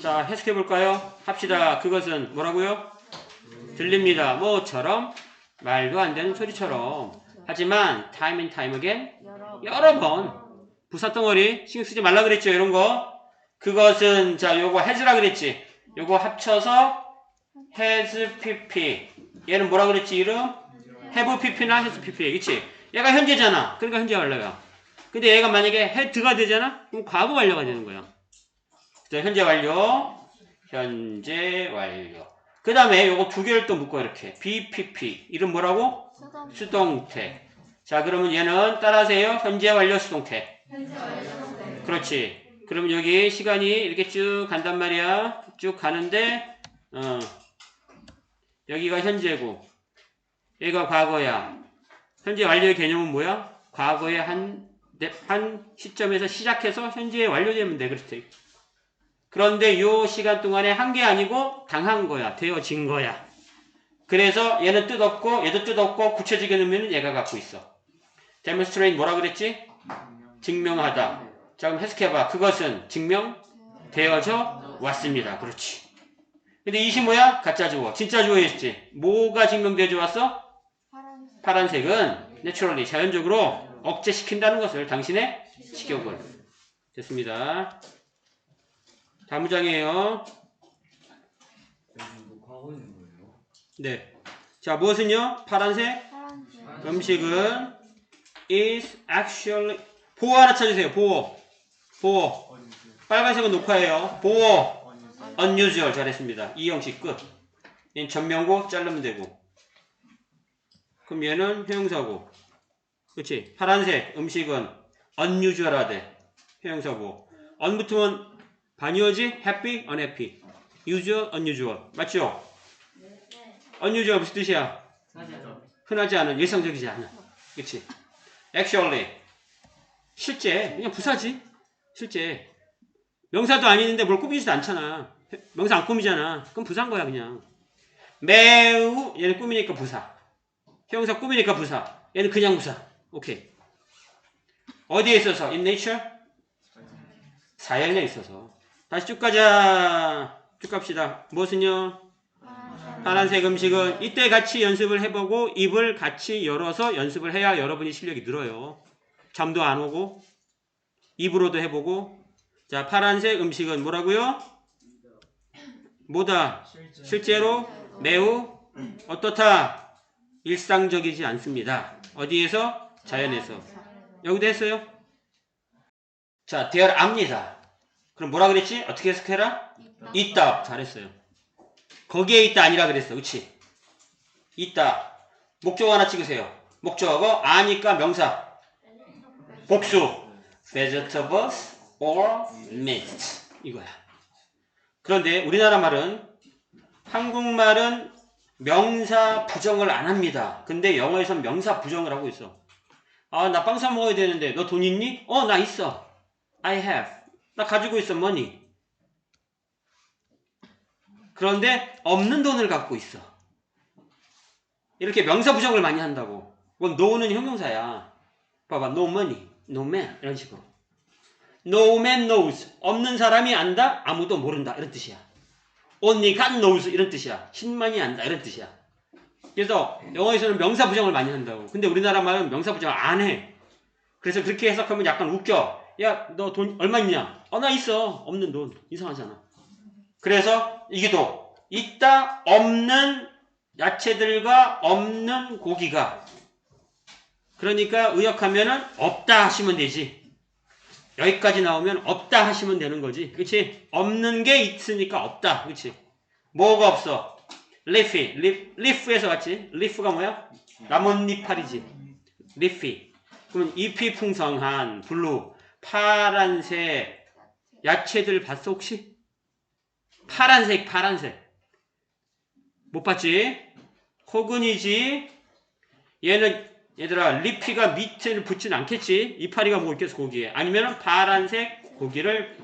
자, 해석해 볼까요? 합시다. 그것은 뭐라고요? 들립니다. 뭐처럼? 말도 안 되는 소리처럼. 하지만 time and time again 여러 번 부사 덩어리 신경 쓰지 말라 그랬죠. 이런 거. 그것은 자, 요거 has라 그랬지. 요거 합쳐서 has pp. 얘는 뭐라 그랬지? 이름? have pp나 has pp. 그치? 얘가 현재잖아. 그러니까 현재 완료야. 근데 얘가 만약에 had가 되잖아? 그럼 과거 완료가 되는 거야. 자, 현재 완료. 현재 완료. 그 다음에 요거 두 개를 또 묶어 이렇게. bpp. 이름 뭐라고? 수동 수동태. 자, 그러면 얘는 따라하세요. 현재 완료 수동태. 현재 완료 그렇지. 그러면 여기 시간이 이렇게 쭉 간단 말이야. 쭉 가는데, 어, 여기가 현재고, 여기가 과거야. 현재 완료의 개념은 뭐야? 과거의 한, 네, 한 시점에서 시작해서 현재에 완료되면 돼. 그렇지. 그런데 요 시간 동안에 한 게 아니고 당한 거야. 되어진 거야. 그래서 얘는 뜻없고, 얘도 뜻없고, 굳혀지게 넣으면 얘가 갖고 있어. demonstrate 뭐라 그랬지? 증명하다. 자, 그럼 해석해봐. 그것은 증명되어져 왔습니다. 그렇지. 근데 이시 뭐야? 가짜 주어. 진짜 주어였지. 뭐가 증명되어져 왔어? 파란색 파란색은 naturally, 자연적으로 억제시킨다는 것을 당신의 식욕을. 됐습니다. 있는 거예요? 네. 자, 무엇은요? 파란색 파란색 음식은 is actually 보호 하나 찾으세요. 보호. 보호. 빨간색은 녹화예요. 보호. unusual 잘했습니다. 이 형식 끝. 얘는 전명고 자르면 되고. 그럼 얘는 형용사고. 그렇지? 파란색 음식은 unusual하대. 형용사고. un 붙으면 반이어지 happy, unhappy. usual, unusual. 맞죠? unusual 무슨 뜻이야? 흔하지 않은, 일상적이지 않은. 그렇지? actually. 실제 그냥 부사지. 실제. 명사도 아니는데 뭘 꾸미지도 않잖아. 명사 안 꾸미잖아. 그럼 부사인 거야, 그냥. 매우, 얘는 꾸미니까 부사. 형용사 꾸미니까 부사. 얘는 그냥 부사. 오케이. 어디에 있어서? in nature? 사연에 있어서. 다시 쭉 가자. 쭉 갑시다. 무엇은요? 파란색 음식은 이때 같이 연습을 해보고 입을 같이 열어서 연습을 해야 여러분이 실력이 늘어요. 잠도 안 오고 입으로도 해보고 자 파란색 음식은 뭐라고요? 뭐다? 실제. 실제로 매우 어떻다? 일상적이지 않습니다. 어디에서? 자연에서. 여기도 했어요? 자, 대열 압니다. 그럼 뭐라 그랬지? 어떻게 해석해라? 있다. 잘했어요. 거기에 있다 아니라 그랬어. 그치? 있다. 목적 하나 찍으세요. 목적어 아니까 명사. 복수. vegetables or meat. 이거야. 그런데 우리나라 말은 한국말은 명사 부정을 안 합니다. 근데 영어에선 명사 부정을 하고 있어. 아, 나 빵 사 먹어야 되는데 너 돈 있니? 어, 나 있어. I have. 나 가지고 있어, money. 그런데 없는 돈을 갖고 있어. 이렇게 명사 부정을 많이 한다고. 그건 no는 형용사야. 봐봐, no money, no man 이런 식으로. No man knows. 없는 사람이 안다? 아무도 모른다. 이런 뜻이야. Only God knows. 이런 뜻이야. 신만이 안다. 이런 뜻이야. 그래서 영어에서는 명사 부정을 많이 한다고. 근데 우리나라 말은 명사 부정을 안 해. 그래서 그렇게 해석하면 약간 웃겨. 야, 너 돈 얼마 있냐? 어, 나 있어. 없는 돈. 이상하잖아. 그래서 이게도 있다 없는 야채들과 없는 고기가 그러니까 의역하면은 없다 하시면 되지. 여기까지 나오면 없다 하시면 되는 거지. 그치? 없는 게 있으니까 없다. 그치? 뭐가 없어? leaf, leaf에서 왔지? leaf가 뭐야? 나뭇잎파리지. leafy. 그러면 잎이 풍성한 블루, 파란색 야채들 봤어 혹시? 파란색, 파란색. 못 봤지? 호근이지. 얘는 얘들아 리피가 밑을 붙진 않겠지. 이파리가 뭐 있겠어 고기에. 아니면은 파란색 고기를는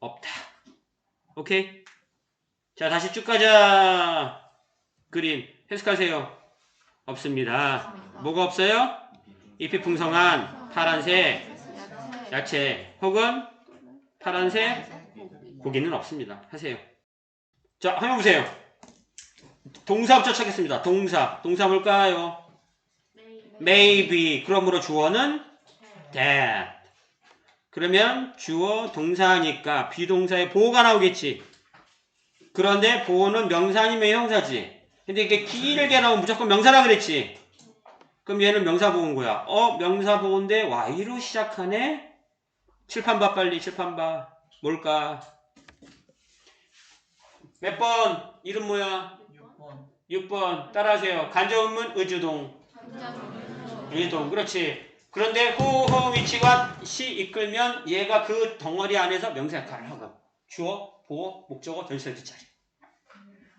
없다. 오케이. 자 다시 쭉 가자. 그림 해석하세요. 없습니다. 뭐가 없어요? 잎이 풍성한 파란색 야채 혹은 파란색 거기는 없습니다. 하세요. 자, 한번 보세요. 동사부터 찾겠습니다. 동사. 동사 뭘까요? maybe. 그러므로 주어는 that. 그러면 주어 동사니까 비동사의 보호가 나오겠지. 그런데 보호는 명사 아니면 형사지. 근데 이게 길게 나오면 무조건 명사라 그랬지. 그럼 얘는 명사 보호인 거야. 어, 명사 보호인데 Y로 시작하네? 칠판 봐, 빨리 칠판 봐. 뭘까? 몇 번? 이름 뭐야? 6번 6번. 따라하세요. 간접음은 의주동. 의주동. 그렇지. 그런데 호호 위치와 시 이끌면 얘가 그 덩어리 안에서 명사 역할을 하고 주어, 보어, 목적어, 전치사 뒷자리.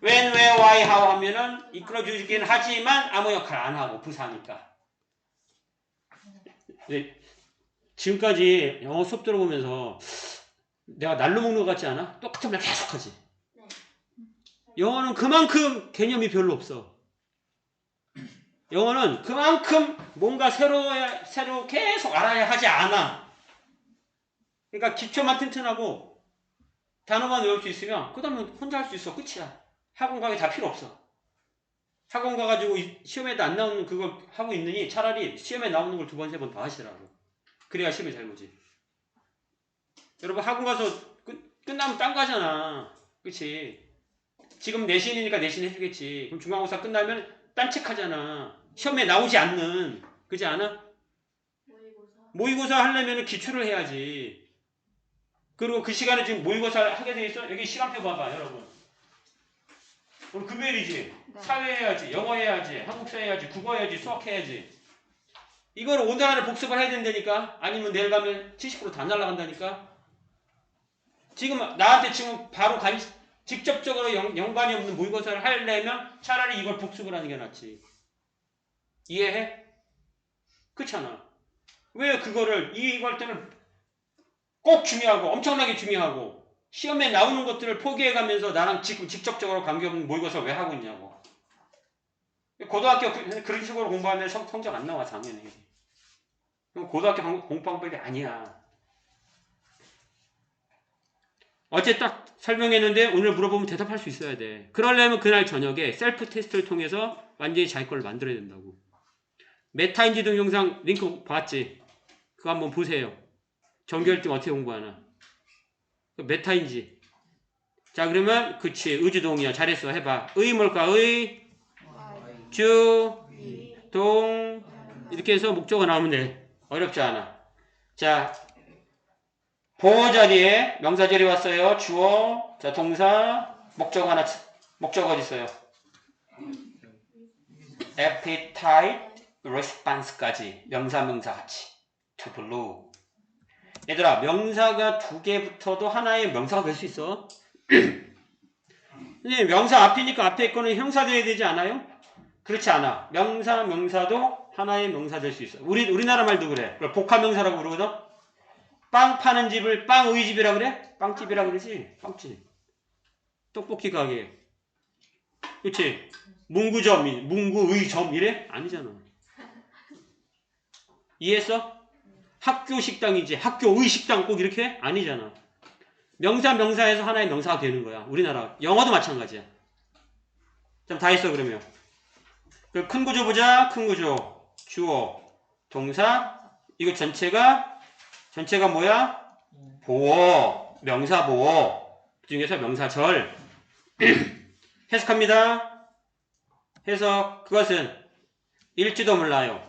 when, where, why, how 하면은 이끌어 주긴 하지만 아무 역할 안 하고 부사니까. 네, 지금까지 영어 수업 들어보면서 내가 날로 먹는 것 같지 않아? 똑같은 말 계속 하지. 영어는 그만큼 개념이 별로 없어. 영어는 그만큼 뭔가 새로, 새로 계속 알아야 하지 않아. 그러니까 기초만 튼튼하고 단어만 외울 수 있으면 그 다음에 혼자 할 수 있어. 끝이야. 학원 가기 다 필요 없어. 학원 가가지고 이- 시험에도 안 나오는 그걸 하고 있느니 차라리 시험에 나오는 걸 두 번, 세 번 더 하시라고. 그래야 시험이 잘 보지. 여러분 학원 가서 끝, 끝나면 딴 거잖아. 그치? 지금 내신이니까 내신 해주겠지. 그럼 중간고사 끝나면 딴 책 하잖아. 시험에 나오지 않는. 그지 않아? 모의고사 하려면 기출을 해야지. 그리고 그 시간에 지금 모의고사 하게 돼 있어? 여기 시간표 봐봐, 여러분. 오늘 금요일이지? 네. 사회 해야지, 영어 해야지, 한국사 해야지, 국어 해야지, 수학 해야지. 이걸 오늘 안에 복습을 해야 된다니까? 아니면 내일 가면 70%다 날라간다니까? 지금 나한테 지금 바로 관, 직접적으로 연, 연관이 없는 모의고사를 하려면 차라리 이걸 복습을 하는 게 낫지. 이해해? 그렇잖아. 왜 그거를 이걸 때는 꼭 중요하고 엄청나게 중요하고 시험에 나오는 것들을 포기해 가면서 나랑 지금 직접적으로 관계없는 모의고사를 왜 하고 있냐고. 고등학교 그, 그런 식으로 공부하면 성, 성적 안 나와 당연히. 그럼 고등학교 방- 공부 방법이 아니야. 어제 딱 설명했는데 오늘 물어보면 대답할 수 있어야 돼. 그러려면 그날 저녁에 셀프 테스트를 통해서 완전히 자기 걸 만들어야 된다고. 메타인지 동영상 링크 봤지? 그거 한번 보세요. 정규혈증 어떻게 공부하나. 그 메타인지. 자 그러면 그치 의주동이야. 잘했어. 해봐. 의 뭘까? 의, 주, 동 이렇게 해서 목적어 나오면 돼. 어렵지 않아. 자 보호 자리에 명사 자리 왔어요. 주어, 자 동사, 목적 하나, 목적 어디 있어요? appetite, response까지 명사 명사 같이 to blow. 얘들아 명사가 두개 붙어도 하나의 명사가 될 수 있어. 근데 명사 앞이니까 앞에 거는 형사 돼야 되지 않아요? 그렇지 않아. 명사 명사도 하나의 명사 될 수 있어. 우리 우리나라 말도 그래. 그걸 복합 명사라고 그러거든. 빵 파는 집을 빵의 집이라 그래? 빵집이라 그러지? 빵집. 떡볶이 가게. 그치? 문구점, 문구의 점 이래? 아니잖아. 이해했어? 학교 식당이지. 학교의 식당 꼭 이렇게? 아니잖아. 명사 명사에서 하나의 명사가 되는 거야. 우리나라. 영어도 마찬가지야. 좀 다 했어 그러면. 그큰 구조 보자. 큰 구조. 주어, 동사. 이거 전체가 전체가 뭐야? 보어, 명사 보어. 그 중에서 명사절. 해석합니다. 해석. 그것은 일지도 몰라요.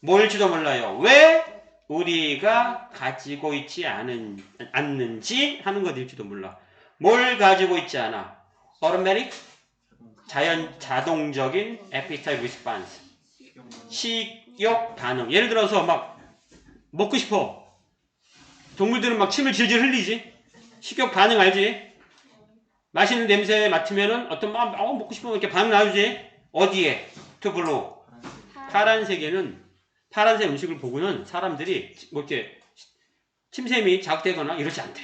뭘지도 몰라요. 왜 우리가 가지고 있지 않은, 않는지 하는 것일지도 몰라. 뭘 가지고 있지 않아? automatic, 자연, 자동적인 appetite response. 식욕 반응. 예를 들어서 막 먹고 싶어. 동물들은 막 침을 질질 흘리지. 식욕 반응 알지? 맛있는 냄새 맡으면은 어떤 막 어, 먹고 싶으면 이렇게 반응 나오지. 어디에? 투블로. 파란색에는 파란색 음식을 보고는 사람들이 뭐 이렇게 침샘이 자극되거나 이러지 않대.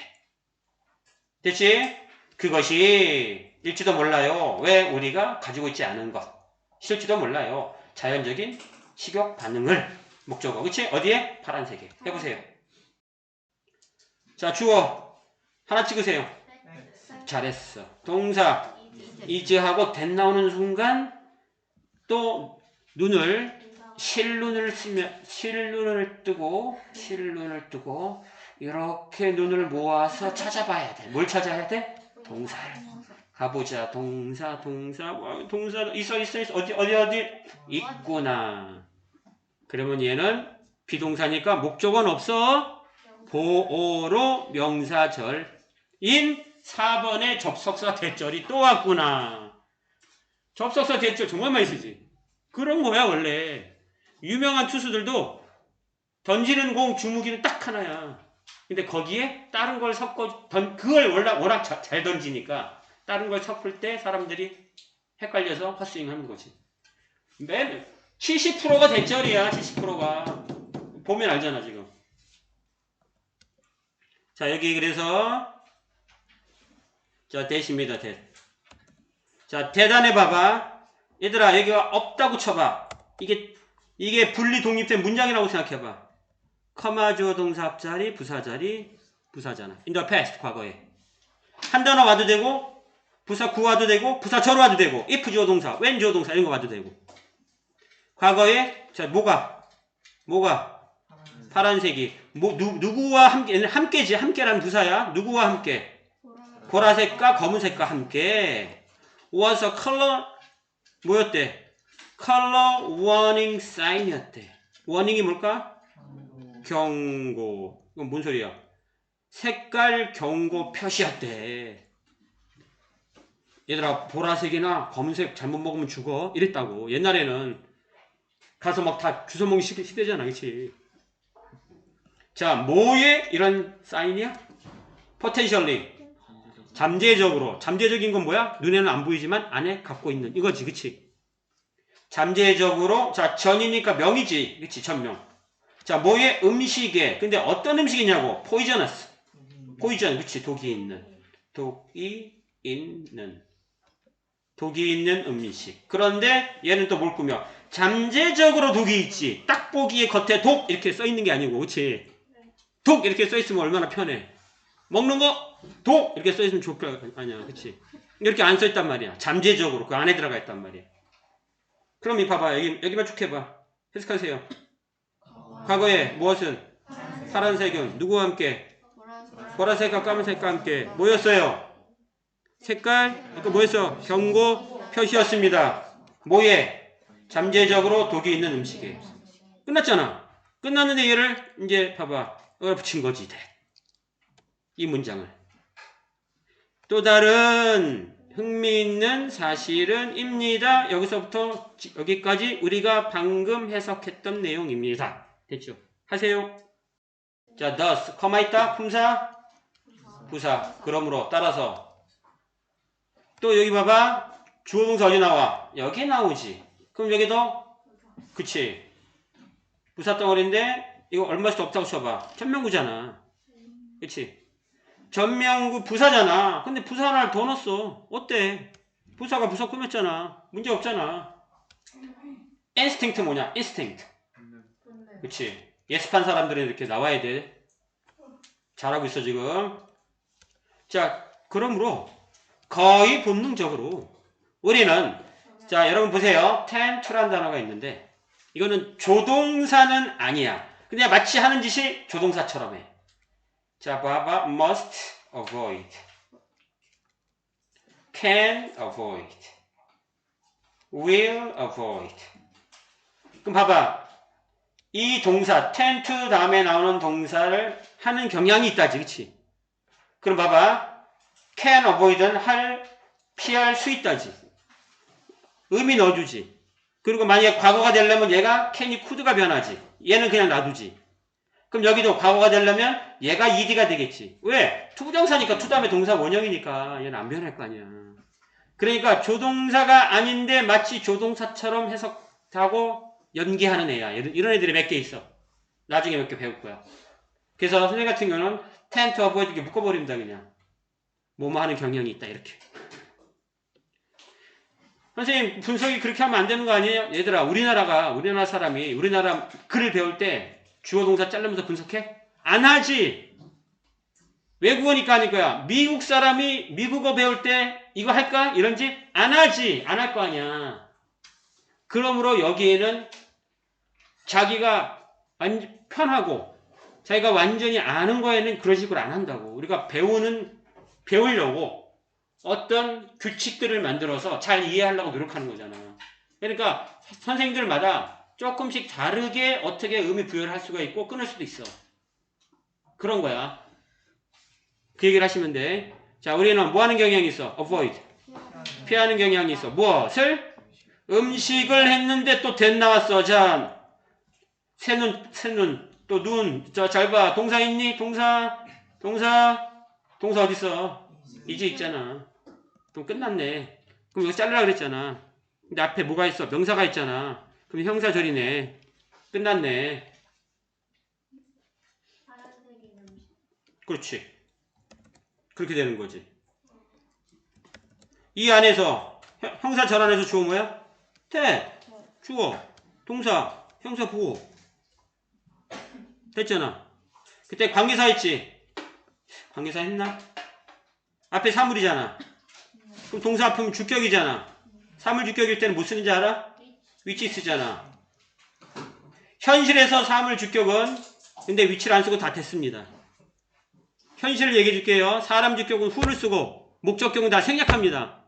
됐지? 그것이 일지도 몰라요. 왜 우리가 가지고 있지 않은 것. 실지도 몰라요. 자연적인 식욕 반응을 목적어. 그치? 어디에? 파란색에. 해보세요. 자, 주어. 하나 찍으세요. 잘했어. 동사 이즈하고 된 나오는 순간 또 눈을 실눈을 쓰면 실눈을 뜨고 실눈을 뜨고 이렇게 눈을 모아서 찾아봐야 돼. 뭘 찾아야 돼? 동사를. 가보자. 동사, 동사, 와, 동사 있어, 있어, 있어. 어디, 어디, 어디? 있구나. 그러면 얘는 비동사니까 목적은 없어. 보어로 명사절 인 4번의 접속사 대절이 또 왔구나. 접속사 대절 정말 많이 쓰지. 그런 거야, 원래. 유명한 투수들도 던지는 공 주무기는 딱 하나야. 근데 거기에 다른 걸 섞어, 던, 그걸 워낙, 워낙 자- 잘 던지니까 다른 걸 섞을 때 사람들이 헷갈려서 헛스윙 하는 거지. 맨 70%가 대절이야, 70%가. 보면 알잖아, 지금. 자, 여기 그래서 자, 대십니다, 대. 자, 대단해 봐봐. 얘들아, 여기가 없다고 쳐봐. 이게 이게 분리 독립된 문장이라고 생각해 봐. 커마주어 동사 앞자리, 부사 자리, 부사잖아. the past 과거에. 한 단어 와도 되고 부사 구 와도 되고 부사 절 와도 되고 if 주어 동사, when 주어 동사 이런 거 와도 되고. 과거에 자, 뭐가? 뭐가? 파란색이. 뭐 누, 누구와 함께 얘는 함께지. 함께라는 부사야. 누구와 함께? 보라색과 검은색과 함께. Was a color 뭐였대? Color warning sign이었대. Warning이 뭘까? 경고. 이건 뭔 소리야? 색깔 경고 표시였대 얘들아 보라색이나 검은색 잘못 먹으면 죽어 이랬다고 옛날에는 가서 막 다 주워 먹는 시대, 시대잖아 그치 자, 뭐의 이런 사인이야? potentially. 잠재적으로. 잠재적인 건 뭐야? 눈에는 안 보이지만 안에 갖고 있는 이거지. 그치? 잠재적으로. 자, 전이니까 명이지. 그치? 전명. 자, 뭐의 음식에. 근데 어떤 음식이냐고? poisonous. poison. 그치? 독이 있는. 독이 있는. 독이 있는 음식. 그런데 얘는 또 뭘 꾸며? 잠재적으로 독이 있지. 딱 보기에 겉에 독 이렇게 써 있는 게 아니고, 그치? 독 이렇게 써 있으면 얼마나 편해. 먹는 거 독 이렇게 써 있으면 거 아니야, 그치? 이렇게 안 써 있단 말이야. 잠재적으로 그 안에 들어가 있단 말이야. 그럼 이 봐봐 여기 여기만 쭉 해봐. 해석하세요. 과거에 무엇은 파란색은 누구와 함께 보라색과 까만색과 함께 뭐였어요? 색깔 그 뭐였어? 경고 표시였습니다. 뭐에 잠재적으로 독이 있는 음식에 끝났잖아. 끝났는데 얘를 이제 봐봐. 어 붙인 거지 돼. 이 문장을. 또 다른 흥미있는 사실은 입니다. 여기서부터 지- 여기까지 우리가 방금 해석했던 내용입니다. 됐죠? 하세요. 자, thus, 커마 있다. 품사, 부사. 그러므로 따라서 또 여기 봐봐. 주어 동사 어디 나와? 여기 나오지. 그럼 여기도 그치. 부사 덩어리인데 이거 얼마씩 없다고 쳐봐. 전명구잖아. 그치? 전명구 부사잖아. 근데 부사 하나를 더 넣었어. 어때? 부사가 부사 꾸몄잖아. 문제 없잖아. 인스팅트 뭐냐? 인스팅트. 그치? 예습한 사람들은 이렇게 나와야 돼. 잘하고 있어, 지금. 자, 그러므로 거의 본능적으로 우리는 자, 여러분 보세요. tend to라는 단어가 있는데 이거는 조동사는 아니야. 근데 마치 하는 짓이 조동사처럼 해. 자, 봐봐. must avoid. can avoid. will avoid. 그럼 봐봐. 이 동사, tend 다음에 나오는 동사를 하는 경향이 있다지, 그치? 그럼 봐봐. Can avoid는 할, 피할 수 있다지. 의미 넣어주지. 그리고 만약에 과거가 되려면 얘가 can이 could가 변하지. 얘는 그냥 놔두지. 그럼 여기도 과거가 되려면 얘가 ed가 되겠지. 왜? 투부정사니까 투 다음에 동사 원형이니까 얘는 안 변할 거 아니야. 그러니까 조동사가 아닌데 마치 조동사처럼 해석하고 연기하는 애야. 이런 애들이 몇 개 있어. 나중에 몇 개 배울 거야. 그래서 선생님 같은 경우는 tend to avoid 이렇게 묶어버립니다 그냥. 뭐뭐 하는 경향이 있다 이렇게. 선생님 분석이 그렇게 하면 안 되는 거 아니에요? 얘들아 우리나라가 우리나라 사람이 우리나라 글을 배울 때 주어 동사 자르면서 분석해? 안 하지. 외국어니까 하는 거야. 미국 사람이 미국어 배울 때 이거 할까? 이런지 안 하지. 안 할 거 아니야. 그러므로 여기에는 자기가 완 편하고 자기가 완전히 아는 거에는 그런 식으로 안 한다고. 우리가 배우는 배우려고 어떤 규칙들을 만들어서 잘 이해하려고 노력하는 거잖아. 그러니까 선생님들마다 조금씩 다르게 어떻게 의미 부여를 할 수가 있고 끊을 수도 있어. 그런 거야. 그 얘기를 하시면 돼. 자, 우리는 뭐 하는 경향이 있어? avoid. 피하는 경향이 있어. 무엇을? 음식을 했는데 또 된 나왔어. 자, 새눈, 새눈, 또 눈. 자, 잘 봐. 동사 있니? 동사, 동사, 동사 어딨어? 이제 있잖아. 그럼 끝났네. 그럼 이거 자르라 그랬잖아. 근데 앞에 뭐가 있어? 명사가 있잖아. 그럼 형사절이네. 끝났네. 그렇지. 그렇게 되는 거지. 이 안에서 형- 형사절 안에서 주어 뭐야? 태, 주어, 동사, 형사 부호. 됐잖아. 그때 관계사 했지. 관계사 했나? 앞에 사물이잖아. 그럼 동사 앞이면 주격이잖아. 사물 주격일 때는 뭐 쓰는지 알아? 위치 쓰잖아. 현실에서 사물 주격은 근데 위치를 안 쓰고 다 됐습니다. 현실을 얘기해 줄게요. 사람 주격은 who를 쓰고 목적격은 다 생략합니다.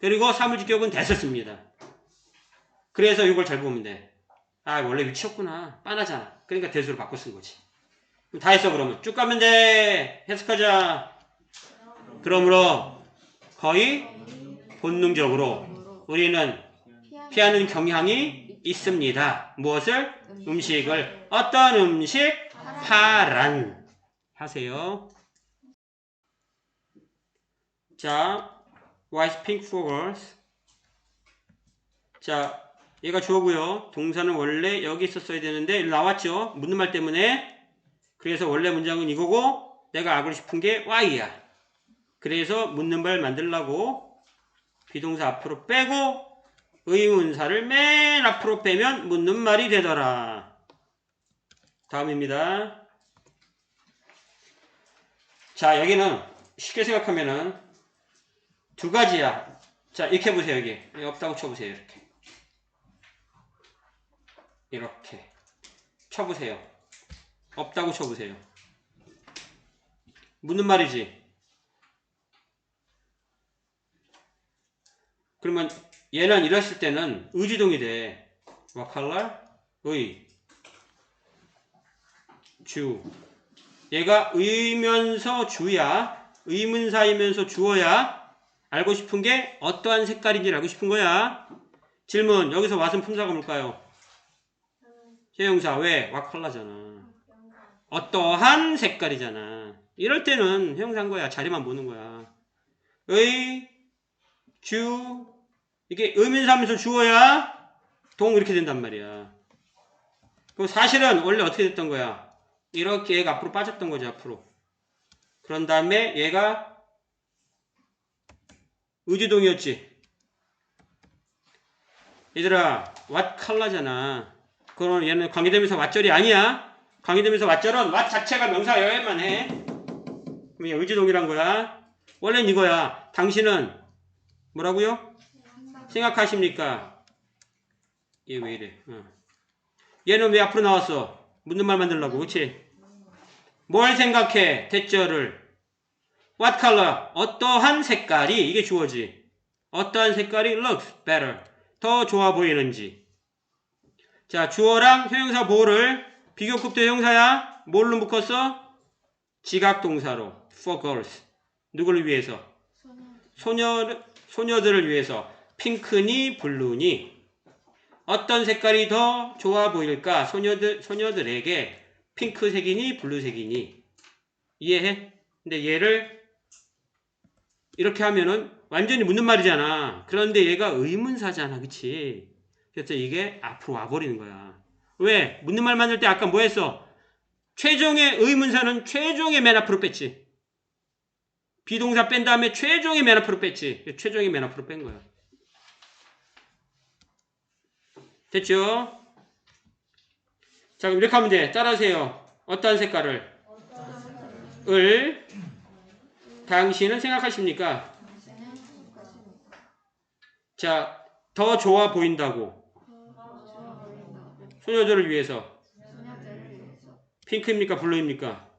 그리고 사물 주격은 됐었습니다. 그래서 이걸 잘 보면 돼. 아 원래 위치였구나. 빤하잖아. 그러니까 대수로 바꿔 쓴 거지. 다 했어 그러면 쭉 가면 돼. 해석하자. 그러므로 거의 본능적으로 우리는 피하는 경향이 있습니다. 무엇을? 음식을 어떤 음식? 파란 하세요. 자, white pink girls. 자, 얘가 주어고요. 동사는 원래 여기 있었어야 되는데 나왔죠. 묻는 말 때문에. 그래서 원래 문장은 이거고 내가 알고 싶은 게 why야. 그래서 묻는 말 만들라고 비동사 앞으로 빼고 의문사를 맨 앞으로 빼면 묻는 말이 되더라. 다음입니다. 자, 여기는 쉽게 생각하면은 두 가지야. 자, 이렇게 보세요, 여기. 여기 없다고 쳐보세요, 이렇게. 이렇게. 쳐보세요. 없다고 쳐보세요. 묻는 말이지. 그러면 얘는 이랬을 때는 의지동이 돼. 와칼라, 의, 주. 얘가 의면서 주야. 의문사이면서 주어야. 알고 싶은 게 어떠한 색깔인지 알고 싶은 거야. 질문. 여기서 왓은 품사가 뭘까요? 형용사. 왜? 와칼라잖아. 어떠한 색깔이잖아. 이럴 때는 거야. 자리만 보는 거야. 의, 주. 이게 의문사면서 주어야 동 이렇게 된단 말이야. 그럼 사실은 원래 어떻게 됐던 거야? 이렇게 얘가 앞으로 빠졌던 거지, 앞으로. 그런 다음에 얘가 의주동이었지. 얘들아, 왓 칼라잖아. 그럼 얘는 관계되면서 왓절이 아니야. 관계되면서 왓절은 왓 자체가 명사 여야만 해. 그럼 얘 의주동이란 거야. 원래는 이거야. 당신은 뭐라고요? 생각하십니까? 얘 왜 이래? 어. 얘는 왜 앞으로 나왔어? 묻는 말 만들려고, 그치? 뭘 생각해? 대절을. What color? 어떠한 색깔이, 이게 주어지. 어떠한 색깔이 looks better. 더 좋아 보이는지. 자, 주어랑 형용사 보호를 비교급도 형사야. 뭘로 묶었어? 지각동사로. for girls. 누구를 위해서? 소녀, 소녀들을 위해서. 핑크니, 블루니. 어떤 색깔이 더 좋아 보일까? 소녀들, 소녀들에게 핑크색이니 블루색이니 이해해? 근데 얘를 이렇게 하면은 완전히 묻는 말이잖아. 그런데 얘가 의문사잖아. 그치? 그래서 이게 앞으로 와버리는 거야. 왜? 묻는 말 만들 때 아까 뭐 했어? 최종의 의문사는 최종의 맨 앞으로 뺐지. 비동사 뺀 다음에 최종의 맨 앞으로 뺐지. 최종의 맨 앞으로 뺀 거야. 됐죠? 자, 그럼 이렇게 하면 돼. 따라하세요. 어떠한 색깔을? 을? 당신은 생각하십니까? 자, 더 좋아 보인다고. 소녀들을 위해서. 핑크입니까? 블루입니까?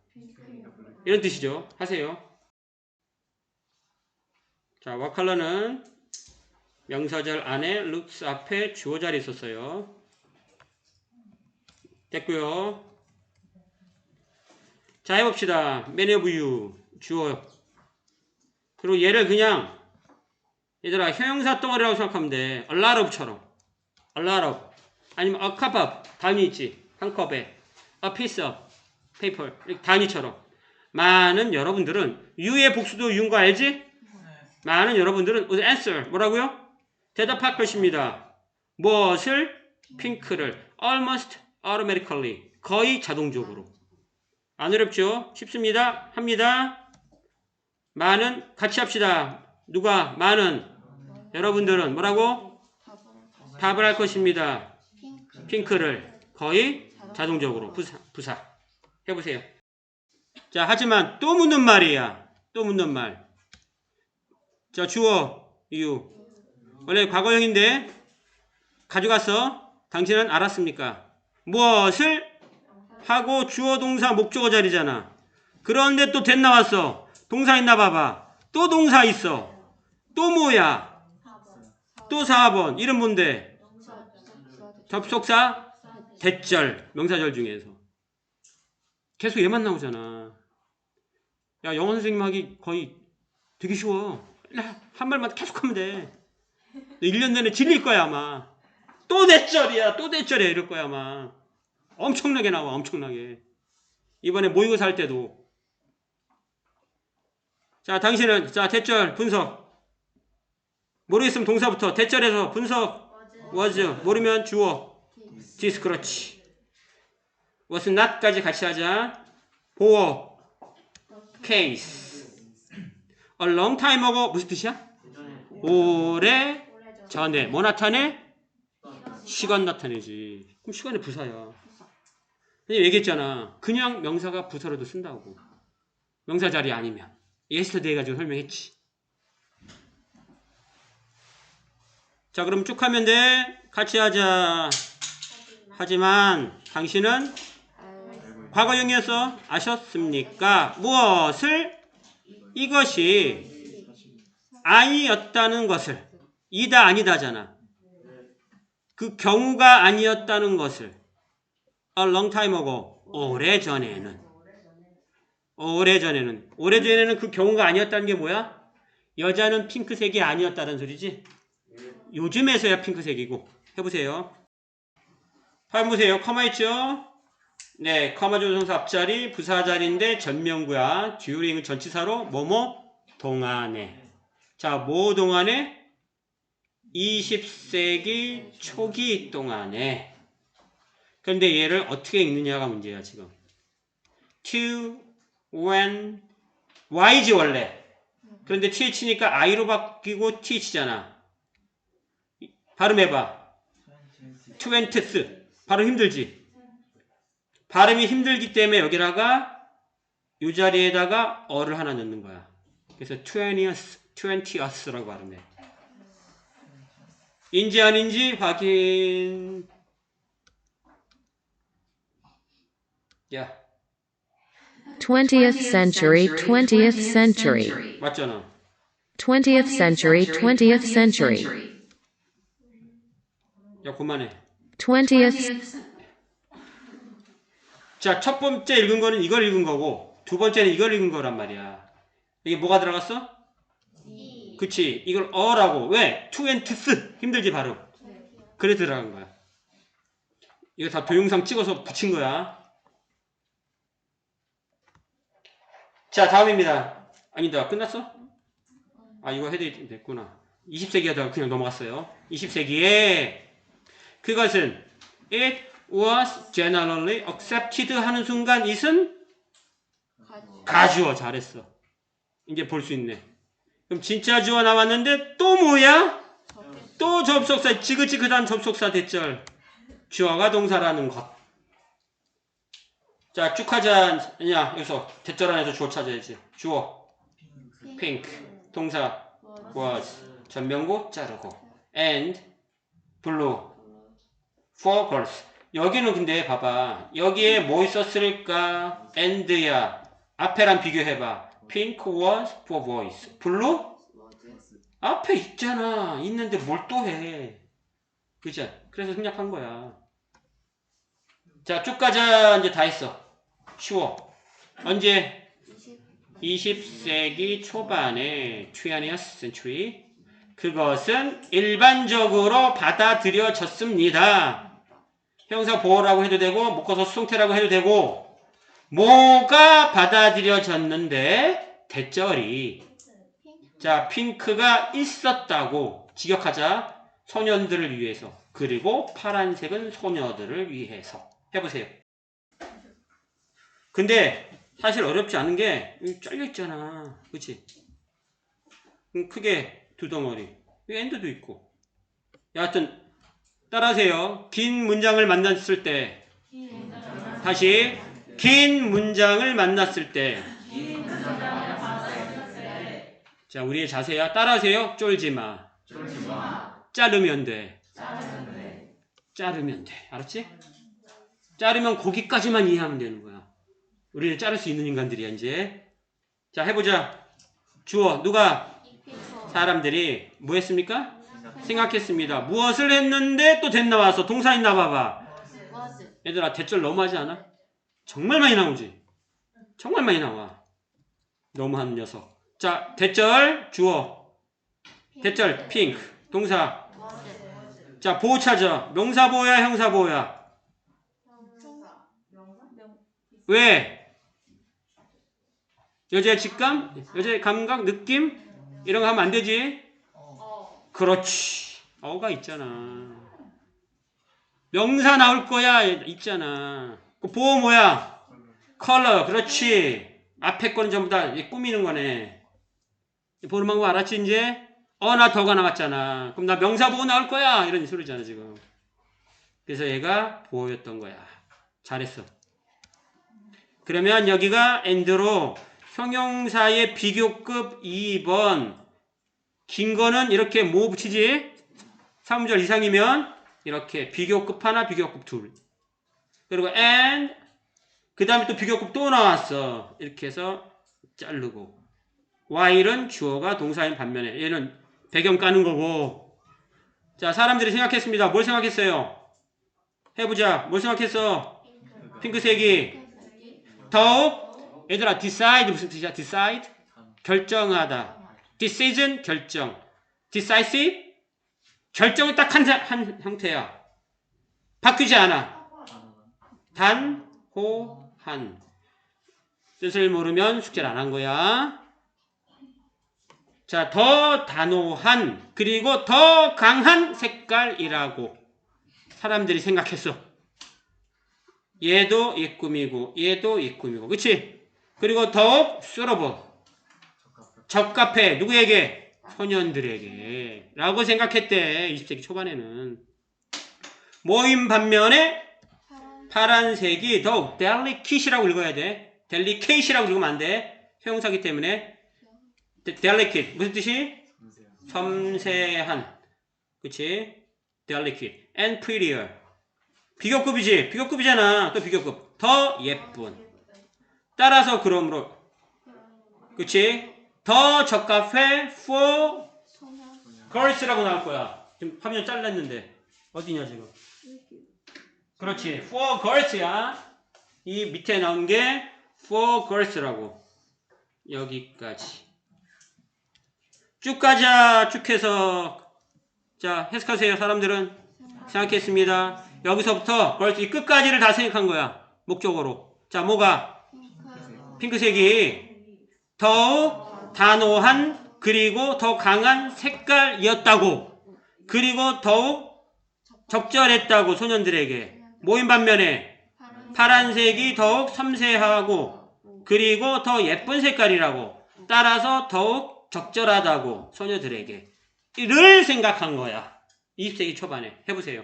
이런 뜻이죠. 하세요. 자, 와칼라는 명사절 안에 looks 앞에 주어 자리 있었어요. 됐고요. 자, 해봅시다. many of you 주어. 그리고 얘를 그냥 얘들아 형용사 덩어리라고 생각하면 돼. a lot of처럼. a lot of. 아니면 a cup of. 단위 있지. 한 컵에. a piece of paper. 단위처럼. 많은 여러분들은 you의 복수도 you인 거 알지? 많은 여러분들은 answer 뭐라고요? 대답할 것입니다. 무엇을? 핑크를 almost automatically 거의 자동적으로 안 어렵죠? 쉽습니다. 합니다. 많은 같이 합시다. 누가 많은 여러분들은 뭐라고? 답을 할 것입니다. 핑크 핑크를 거의 자동적으로 부사, 부사 해보세요. 자 하지만 또 묻는 말이야. 또 묻는 말. 자 주어 이유 원래 과거형인데 가져갔어. 당신은 알았습니까? 무엇을 하고 주어 동사 목적어 자리잖아. 그런데 또된 나왔어. 동사 있나 봐봐. 또 동사 있어. 또 뭐야? 4번 또 4번. 이름 뭔데? 접속사 대절 명사절 중에서 계속 얘만 나오잖아. 야 영어 선생님 하기 거의 되게 쉬워. 야, 한 말만 계속 하면 돼. 너 1년 내내 질릴 거야 아마. 또 대절이야 또 대절이야 이럴 거야 아마. 엄청나게 나와 엄청나게. 이번에 모의고사 할 때도. 자 당신은 자 대절 분석. 모르겠으면 동사부터 대절에서 분석 was 모르면 주어. This 그렇지. was not까지 같이 하자. 보어 case. A long time ago 무슨 뜻이야? 오래 전에. 뭐 나타내? 시간 나타내지. 그럼 시간의 부사야. 얘기했잖아. 그냥 명사가 부사로도 쓴다고. 명사 자리 아니면. Yesterday 가지고 설명했지 자 그럼 쭉 하면 돼 같이 하자 하지만 당신은 과거형이어서 아셨습니까? 무엇을 이것이 아니었다는 것을 이다 아니다잖아. 그 경우가 아니었다는 것을 a long time ago 오래 전에는 오래 전에는 오래 전에는 그 경우가 아니었다는 게 뭐야? 여자는 핑크색이 아니었다는 소리지. 요즘에서야 핑크색이고 해보세요. 화면 보세요. 커마 있죠? 네, 커마 조동사 앞자리 부사 자리인데 전명구야. during은 전치사로 뭐뭐 동안에. 자, 뭐 동안에? 20세기 초기 동안에. 그런데 얘를 어떻게 읽느냐가 문제야 지금. to, when, y지 원래. 그런데 th니까 i로 바뀌고 th잖아. 발음해봐. 트웬티스. 발음 힘들지? 발음이 힘들기 때문에 여기다가 이 자리에다가 어를 하나 넣는 거야. 그래서 twentieth, twentieth라고 발음해. 인지 아닌지 확인. 야, 20th century, 20th century. 맞잖아. 20th century, 20th century. 야, 그만해. 20th, 자, 첫 번째 읽은 거는 이걸 읽은 거고, 두 번째는 이걸 읽은 거란 말이야. 이게 뭐가 들어갔어? 그치. 이걸 어라고. 왜? 투앤투스. 힘들지, 발음. 그래 들어간 거야. 이거 다 동영상 찍어서 붙인 거야. 자, 다음입니다. 아니다. 끝났어? 아, 이거 해도 됐구나. 20세기 하다가 그냥 넘어갔어요. 20세기에 그것은 it was generally accepted 하는 순간 it은 가주어 잘했어. 이제 볼 수 있네. 그럼 진짜 주어 나왔는데 또 뭐야? 또 접속사 지긋지긋한 접속사 대절 주어가 동사라는 것. 자쭉 하자. 아니야 여기서 대절 안에서 주어 찾아야지. 주어 pink 동사 was 전명구 자르고 and blue for girls 여기는 근데 봐봐. 여기에 뭐 있었을까? and야. 앞에랑 비교해봐. pink was for boys. blue? 앞에 있잖아. 있는데 뭘 또 해? 그죠? 그래서 생략한 거야. 자 쭉 가자. 이제 다 했어. 쉬워. 언제? 20세기 초반에 20th century. 그것은 일반적으로 받아들여졌습니다. 형사 보호라고 해도 되고 묶어서 수동태라고 해도 되고 뭐가 받아들여졌는데 대절이 자 핑크가 있었다고 직역하자 소년들을 위해서 그리고 파란색은 소녀들을 위해서 해보세요. 근데 사실 어렵지 않은 게 여기 잘려 있잖아. 그치? 음, 크게 두 덩어리. 엔드도 있고. 여하튼 따라하세요. 긴 문장을 만났을 때 다시 긴 문장을 만났을 때 자, 우리의 자세야. 따라하세요. 쫄지 마. 자르면 돼. 자르면 돼. 알았지? 자르면 거기까지만 이해하면 되는 거야. 우리는 자를 수 있는 인간들이야, 이제. 자, 해보자. 주어. 누가? 사람들이 뭐 했습니까? 생각했습니다. 무엇을 했는데 또 됐나 와서 동사 있나 봐봐. 얘들아, 대절 너무 하지 않아? 정말 많이 나오지? 정말 많이 나와. 너무한 녀석. 자, 대절, 주어. 대절, 핑크. 동사. 자, 보호 찾아. 명사 보호야, 형사 보호야? 왜? 여자의 직감? 여자의 감각? 느낌? 이런 거 하면 안 되지? 그렇지. 어가 있잖아. 명사 나올 거야. 있잖아. 그 보호 뭐야? 컬러. 그렇지. 앞에 거는 전부 다 꾸미는 거네. 보는 방법 알았지, 이제? 어 나 더가 나왔잖아. 그럼 나 명사 보호 나올 거야. 이런 소리잖아, 지금. 그래서 얘가 보호였던 거야. 잘했어. 그러면 여기가 엔드로 형용사의 비교급 2번 긴 거는 이렇게 뭐 붙이지? 3절 이상이면 이렇게 비교급 하나 비교급 둘. 그리고 and 그 다음에 또 비교급 또 나왔어. 이렇게 해서 자르고. while은 주어가 동사인 반면에. 얘는 배경 까는 거고. 자 사람들이 생각했습니다. 뭘 생각했어요? 해보자. 뭘 생각했어? 핑크색이. 더욱 얘들아 decide 무슨 뜻이야? decide? 결정하다 decision 결정. decisive 결정이 딱한 한 형태야. 바뀌지 않아. 단호한. 뜻을 모르면 숙제를 안 한 거야. 자 더 단호한 그리고 더 강한 색깔이라고 사람들이 생각했어. 얘도 얘 꿈이고 얘도 얘 꿈이고. 그치? 그리고 더욱 suitable 적합해. 누구에게? 소년들에게. 라고 생각했대 20세기 초반에는. 모임 반면에 파란색이 더욱 delicate이라고 읽어야 돼. delicate이라고 읽으면 안 돼. 형용사기 때문에. delicate 무슨 뜻이? 섬세한. 그치? delicate and prettier 비교급이지. 비교급이잖아. 또 비교급. 더 예쁜. 따라서 그러므로. 그치 더 적합해? for? girls라고 나올 거야. 지금 화면 잘랐는데. 어디냐 지금? 그렇지. for girls야. 이 밑에 나온 게 for girls라고. 여기까지. 쭉 가자. 쭉 해서. 자 해석하세요 사람들은. 생각했습니다. 여기서부터 벌써 이 끝까지를 다 생각한 거야. 목적으로. 자, 뭐가? 핑크색이. 더욱 단호한 그리고 더 강한 색깔이었다고. 그리고 더욱 적절했다고 소년들에게. 모임 반면에 파란색이 더욱 섬세하고 그리고 더 예쁜 색깔이라고. 따라서 더욱 적절하다고 소녀들에게. 를 생각한 거야. 20세기 초반에. 해보세요.